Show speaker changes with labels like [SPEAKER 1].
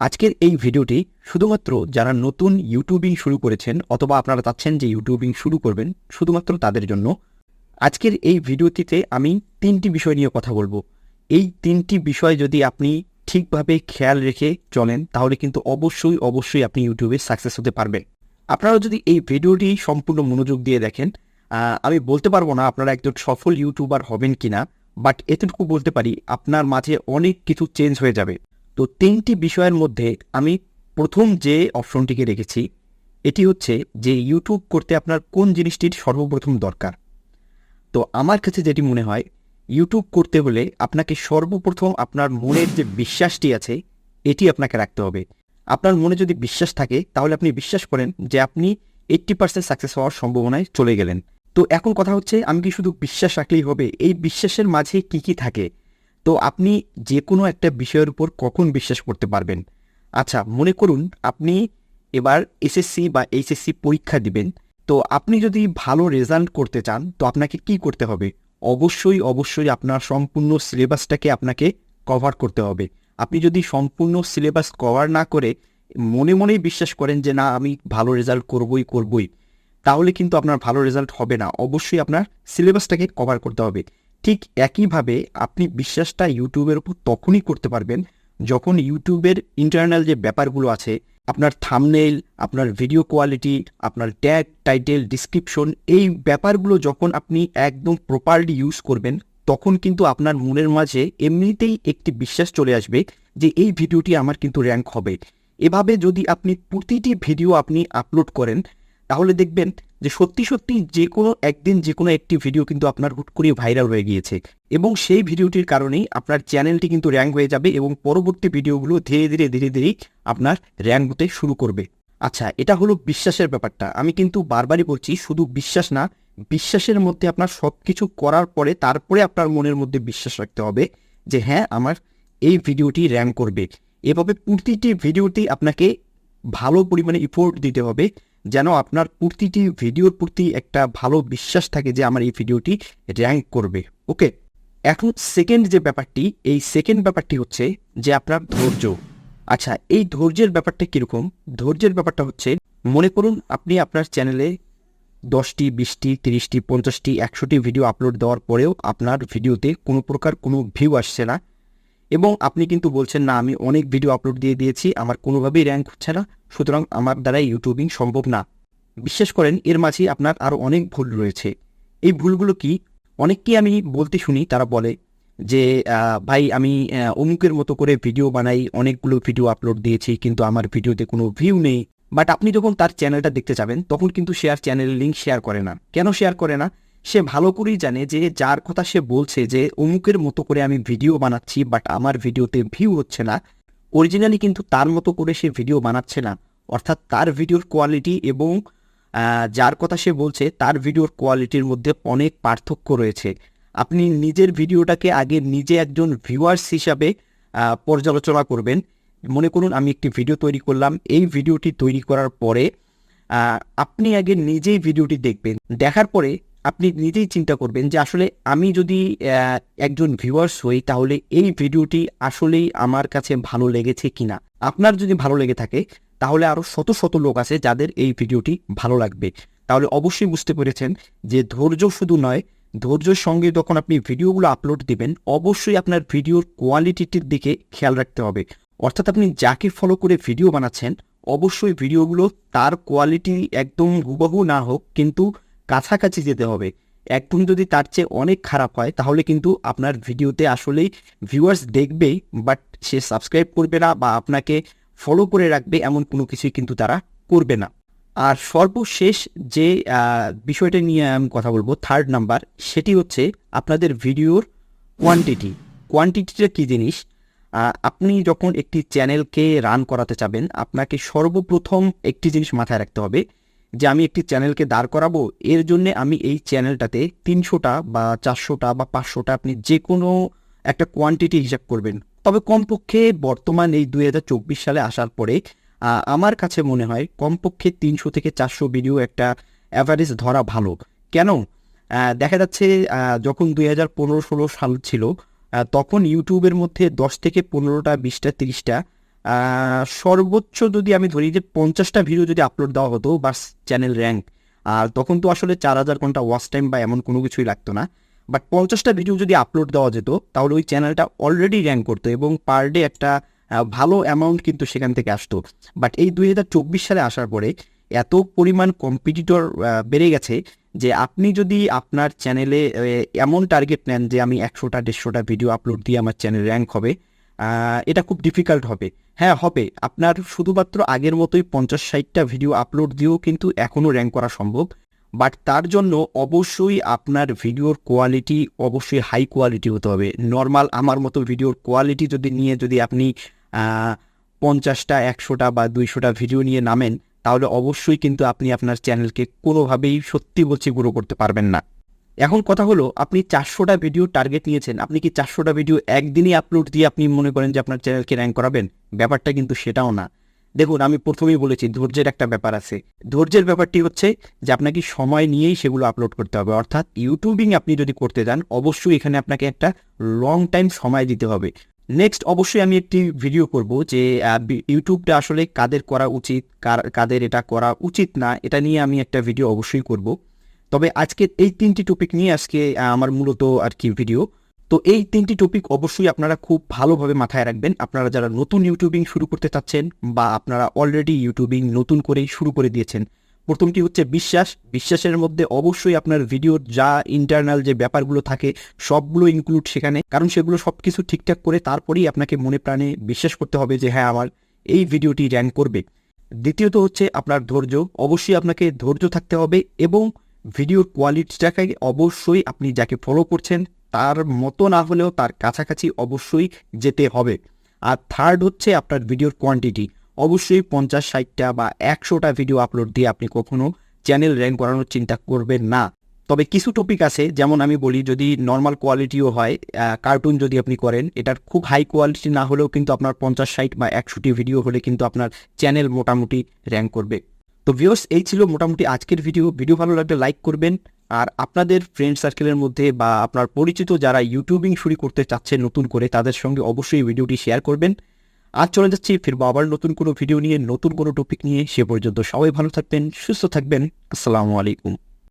[SPEAKER 1] আজকের এই ভিডিওটি শুধুমাত্র যারা নতুন ইউটিউবিং শুরু করেছেন অথবা আপনারা চাচ্ছেন যে ইউটিউবিং শুরু করবেন, শুধুমাত্র তাদের জন্য, আজকের এই ভিডিওটিতে আমি তিনটি বিষয় নিয়ে কথা বলব। এই তিনটি বিষয় যদি আপনি ঠিকভাবে খেয়াল রেখে চলেন, তাহলে কিন্তু অবশ্যই অবশ্যই আপনি ইউটিউবে সাকসেস হতে পারবেন। আপনারা যদি এই ভিডিওটি সম্পূর্ণ মনোযোগ দিয়ে দেখেন আমি বলতে পারব না আপনারা একজন সফল ইউটিউবার হবেন কিনা বাট এতটুকু বলতে পারি আপনার মাঝে অনেক কিছু চেঞ্জ হয়ে যাবে। তো তিনটি বিষয়ের মধ্যে আমি প্রথম যে অপশনটিকে রেখেছি, এটি হচ্ছে যে ইউটিউব করতে আপনার কোন জিনিসটির সর্বপ্রথম দরকার। তো আমার কাছে যেটি মনে হয় ইউটিউব করতে হলে আপনাকে সর্বপ্রথম আপনার মনের যে বিশ্বাসটি আছে, এটি আপনাকে রাখতে হবে। আপনার মনে যদি বিশ্বাস থাকে, তাহলে আপনি বিশ্বাস করেন যে আপনি এইট্টি পার্সেন্ট সাকসেস হওয়ার সম্ভাবনায় চলে গেলেন। তো এখন কথা হচ্ছে, আমি কি শুধু বিশ্বাস রাখলেই হবে? এই বিশ্বাসের মাঝে কি কি থাকে? তো আপনি যে কোনো একটা বিষয়ের উপর কখন বিশ্বাস করতে পারবেন? আচ্ছা মনে করুন আপনি এবার এসএসসি বা এইচএসসি পরীক্ষা দিবেন। তো আপনি যদি ভালো রেজাল্ট করতে চান, তো আপনাকে কি করতে হবে? অবশ্যই অবশ্যই আপনার সম্পূর্ণ সিলেবাসটাকে আপনাকে কভার করতে হবে। আপনি যদি সম্পূর্ণ সিলেবাস কভার না করে মনে মনেই বিশ্বাস করেন যে, না, আমি ভালো রেজাল্ট করবই করবই, তাহলে কিন্তু আপনার ভালো রেজাল্ট হবে না। অবশ্যই আপনার সিলেবাসটাকে কভার করতে হবে। ঠিক একইভাবে আপনি বিশ্বাসটা ইউটিউবের উপর তখনই করতে পারবেন যখন ইউটিউবের ইন্টারনাল যে ব্যাপারগুলো আছে, আপনার থামনেইল আপনার ভিডিও কোয়ালিটি আপনার ট্যাগ টাইটেল ডিসক্রিপশন এই ব্যাপারগুলো যখন আপনি একদম প্রপারলি ইউজ করবেন, তখন কিন্তু আপনার মনের মাঝে এমনিতেই একটি বিশ্বাস চলে আসবে যে এই ভিডিওটি আমার কিন্তু র্যাঙ্ক হবে। এভাবে যদি আপনি প্রতিটি ভিডিও আপনি আপলোড করেন তাহলে দেখবেন যে সত্যি সত্যি যে কোনো একদিন যে কোনো একটি ভিডিও কিন্তু আপনার হুট করে ভাইরাল হয়ে গিয়েছে। এবং সেই ভিডিওটির কারণেই আপনার চ্যানেলটি কিন্তু র্যাঙ্ক হয়ে যাবে এবং পরবর্তী ভিডিওগুলো ধীরে ধীরে ধীরে ধীরে আপনার র্যাঙ্ক হতে শুরু করবে। আচ্ছা এটা হলো বিশ্বাসের ব্যাপারটা। আমি কিন্তু বারবারই বলছি, শুধু বিশ্বাস না, বিশ্বাসের মধ্যে আপনার সব কিছু করার পরে তারপরে আপনার মনের মধ্যে বিশ্বাস রাখতে হবে যে হ্যাঁ আমার এই ভিডিওটি র্যাঙ্ক করবে। এভাবে প্রতিটি ভিডিওটি আপনাকে ভালো পরিমাণে ইফোর্ট দিতে হবে। যেন আপনার প্রতিটি ভিডিওর প্রতি একটা ভালো বিশ্বাস থাকে যে আমার এই ভিডিওটি র্যাঙ্ক করবে। ওকে এখন সেকেন্ড যে ব্যাপারটি, এই সেকেন্ড ব্যাপারটি হচ্ছে যে আপনার ধৈর্য। আচ্ছা এই ধৈর্যের ব্যাপারটা কীরকম? ধৈর্যের ব্যাপারটা হচ্ছে, মনে করুন আপনি আপনার চ্যানেলে দশটি, বিশটি, তিরিশটি, পঞ্চাশটি, একশোটি ভিডিও আপলোড দেওয়ার পরেও আপনার ভিডিওতে কোনো প্রকার কোনো ভিউ আসছে না। এবং আপনি কিন্তু বলছেন, না, আমি অনেক ভিডিও আপলোড দিয়ে দিয়েছি, আমার কোনোভাবেই র্যাঙ্ক হচ্ছে না, সুতরাং আমার দ্বারা ইউটিউবিং সম্ভব না। বিশ্বাস করেন, এর মাঝে আপনার আরও অনেক ভুল রয়েছে। এই ভুলগুলো কি? অনেককেই আমি বলতে শুনি, তারা বলে যে ভাই, আমি অমুকের মতো করে ভিডিও বানাই, অনেকগুলো ভিডিও আপলোড দিয়েছি, কিন্তু আমার ভিডিওতে কোনো ভিউ নেই। বাট আপনি যখন তার চ্যানেলটা দেখতে যাবেন, তখন কিন্তু সে আর চ্যানেলের লিঙ্ক শেয়ার করে না। কেন শেয়ার করে না? সে ভালো করেই জানে যে যার কথা সে বলছে যে অমুকের মতো করে আমি ভিডিও বানাচ্ছি বাট আমার ভিডিওতে ভিউ হচ্ছে না। অরিজিনালি কিন্তু তার মতো করে সে ভিডিও বানাচ্ছে না। অর্থাৎ তার ভিডিওর কোয়ালিটি এবং যার কথা সে বলছে তার ভিডিওর কোয়ালিটির মধ্যে অনেক পার্থক্য রয়েছে। আপনি নিজের ভিডিওটাকে আগে নিজে একজন ভিউয়ার্স হিসাবে পর্যালোচনা করবেন। মনে করুন আমি একটি ভিডিও তৈরি করলাম। এই ভিডিওটি তৈরি করার পরে আপনি আগে নিজেই ভিডিওটি দেখবেন। দেখার পরে আপনি নিজেই চিন্তা করবেন যে আসলে আমি যদি একজন ভিউয়ার্স হই, তাহলে এই ভিডিওটি আসলেই আমার কাছে ভালো লেগেছে কিনা? আপনার যদি ভালো লেগে থাকে, তাহলে আরও শত শত লোক আছে যাদের এই ভিডিওটি ভালো লাগবে। তাহলে অবশ্যই বুঝতে পেরেছেন যে ধৈর্য শুধু নয়, ধৈর্যের সঙ্গে যখন আপনি ভিডিওগুলো আপলোড দিবেন, অবশ্যই আপনার ভিডিওর কোয়ালিটিটির দিকে খেয়াল রাখতে হবে। অর্থাৎ আপনি যাকে ফলো করে ভিডিও বানাচ্ছেন, অবশ্যই ভিডিওগুলো তার কোয়ালিটি একদম হুবহু না হোক, কিন্তু কাছাকাছি যেতে হবে। একদম যদি তার চেয়ে অনেক খারাপ হয়, তাহলে কিন্তু আপনার ভিডিওতে আসলেই ভিউয়ার্স দেখবেই বাট সে সাবস্ক্রাইব করবে না বা আপনাকে ফলো করে রাখবে এমন কোনো কিছুই কিন্তু তারা করবে না। আর সর্বশেষ যে বিষয়টা নিয়ে আমি কথা বলব থার্ড নাম্বার সেটি হচ্ছে আপনাদের ভিডিওর কোয়ান্টিটি কোয়ান্টিটিটা কী জিনিস? আপনি যখন একটি চ্যানেলকে রান করাতে চাবেন, আপনাকে সর্বপ্রথম একটি জিনিস মাথায় রাখতে হবে যে আমি একটি চ্যানেলকে দাঁড় করাবো, এর জন্য আমি এই চ্যানেলটাতে তিনশোটা বা চারশোটা বা পাঁচশোটা আপনি যে কোনো একটা কোয়ান্টিটি হিসাব করবেন। তবে কমপক্ষে বর্তমান এই দুই হাজার চব্বিশ সালে আসার পরে আমার কাছে মনে হয় কমপক্ষে তিনশো থেকে চারশো ভিডিও একটা অ্যাভারেজ ধরা ভালো। কেন? দেখা যাচ্ছে যখন দুই হাজার পনেরো ষোলো সাল ছিল তখন ইউটিউবের মধ্যে দশ থেকে পনেরোটা, বিশটা, তিরিশটা সর্বোচ্চ যদি আমি ধরি যে পঞ্চাশটা ভিডিও যদি আপলোড দেওয়া হতো বা চ্যানেল র্যাঙ্ক আর তখন তো আসলে চার হাজার ঘণ্টা ওয়াচ টাইম বা এমন কোনো কিছুই লাগতো না। বাট পঞ্চাশটা ভিডিও যদি আপলোড দেওয়া যেত, তাহলে ওই চ্যানেলটা অলরেডি র্যাঙ্ক করতো এবং পার ডে একটা ভালো অ্যামাউন্ট কিন্তু সেখান থেকে আসতো। বাট এই দুই হাজার চব্বিশ সালে আসার পরে এত পরিমাণ কম্পিটিটর বেড়ে গেছে যে আপনি যদি আপনার চ্যানেলে এমন টার্গেট নেন যে আমি একশোটা, দেড়শোটা ভিডিও আপলোড দিয়ে আমার চ্যানেল র্যাঙ্ক হবে এটা খুব ডিফিকাল্ট হবে। হ্যাঁ হবে। আপনার শুধুমাত্র আগের মতোই পঞ্চাশ ষাটটা ভিডিও আপলোড দিয়েও কিন্তু এখনও র্যাঙ্ক করা সম্ভব। বাট তার জন্য অবশ্যই আপনার ভিডিওর কোয়ালিটি অবশ্যই হাই কোয়ালিটি হতে হবে। নর্মাল আমার মতো ভিডিওর কোয়ালিটি যদি নিয়ে যদি আপনি পঞ্চাশটা, একশোটা বা দুইশোটা ভিডিও নিয়ে নামেন, তাহলে অবশ্যই কিন্তু আপনি আপনার চ্যানেলকে কোনোভাবেই সত্যি বলছি গ্রো করতে পারবেন না। এখন কথা হলো, আপনি চারশোটা ভিডিও টার্গেট নিয়েছেন। আপনি কি চারশোটা ভিডিও একদিনই আপলোড দিয়ে আপনি মনে করেন যে আপনার চ্যানেলকে র্যাঙ্ক করাবেন? ব্যাপারটা কিন্তু সেটাও না। দেখুন, আমি প্রথমেই বলেছি, ধৈর্যের একটা ব্যাপার আছে। ধৈর্যের ব্যাপারটি হচ্ছে যে আপনাকে সময় নিয়েই সেগুলো আপলোড করতে হবে। অর্থাৎ ইউটিউবিং আপনি যদি করতে যান, অবশ্যই এখানে আপনাকে একটা লং টাইম সময় দিতে হবে। নেক্সট অবশ্যই আমি একটি ভিডিও করব যে ইউটিউবটা আসলে কাদের করা উচিত কাদের এটা করা উচিত না, এটা নিয়ে আমি একটা ভিডিও অবশ্যই করব। তবে আজকে এই তিনটি টপিক নিয়ে আজকে আমার মূলত আর কি ভিডিও তো এই তিনটি টপিক অবশ্যই আপনারা খুব ভালোভাবে মাথায় রাখবেন। আপনারা যারা নতুন ইউটিউবিং শুরু করতে চাচ্ছেন বা আপনারা অলরেডি ইউটিউবিং নতুন করেই শুরু করে দিয়েছেন প্রথমটি হচ্ছে বিশ্বাস। বিশ্বাসের মধ্যে অবশ্যই আপনার ভিডিওর যা ইন্টারনাল যে ব্যাপারগুলো থাকে, সবগুলো ইনক্লুড সেখানে। কারণ সেগুলো সব কিছু ঠিকঠাক করে তারপরেই আপনাকে মনে প্রাণে বিশ্বাস করতে হবে যে হ্যাঁ আমার এই ভিডিওটি র্যাঙ্ক করবে। দ্বিতীয়ত হচ্ছে আপনার ধৈর্য। অবশ্যই আপনাকে ধৈর্য থাকতে হবে এবং ভিডিওর কোয়ালিটিটাকে অবশ্যই আপনি যাকে ফলো করছেন, তার মতো না হলেও তার কাছাকাছি অবশ্যই যেতে হবে। আর থার্ড হচ্ছে আপনার ভিডিওর কোয়ান্টিটি অবশ্যই পঞ্চাশ, ষাটটা বা একশোটা ভিডিও আপলোড দিয়ে আপনি কখনো চ্যানেল র্যাঙ্ক করানোর চিন্তা করবেন না। তবে কিছু টপিক আছে, যেমন আমি বলি যদি নর্মাল কোয়ালিটিও হয় কার্টুন যদি আপনি করেন, এটার খুব হাই কোয়ালিটি না হলেও কিন্তু আপনার পঞ্চাশ, ষাট বা একশোটি ভিডিও হলে কিন্তু আপনার চ্যানেল মোটামুটি র্যাঙ্ক করবে। তো ভিউস এই ছিল মোটামুটি আজকের ভিডিও ভিডিও ভালো লাগলে লাইক করবেন। আর আপনাদের ফ্রেন্ড সার্কেলের মধ্যে বা আপনার পরিচিত যারা ইউটিউবিং শুরু করতে চাচ্ছে নতুন করে, তাদের সঙ্গে অবশ্যই ভিডিওটি শেয়ার করবেন। আজ চলে যাচ্ছি, ফিরবো আবার নতুন কোনো ভিডিও নিয়ে, নতুন কোনো টপিক নিয়ে। সে পর্যন্ত সবাই ভালো থাকবেন, সুস্থ থাকবেন। আসসালামু আলাইকুম।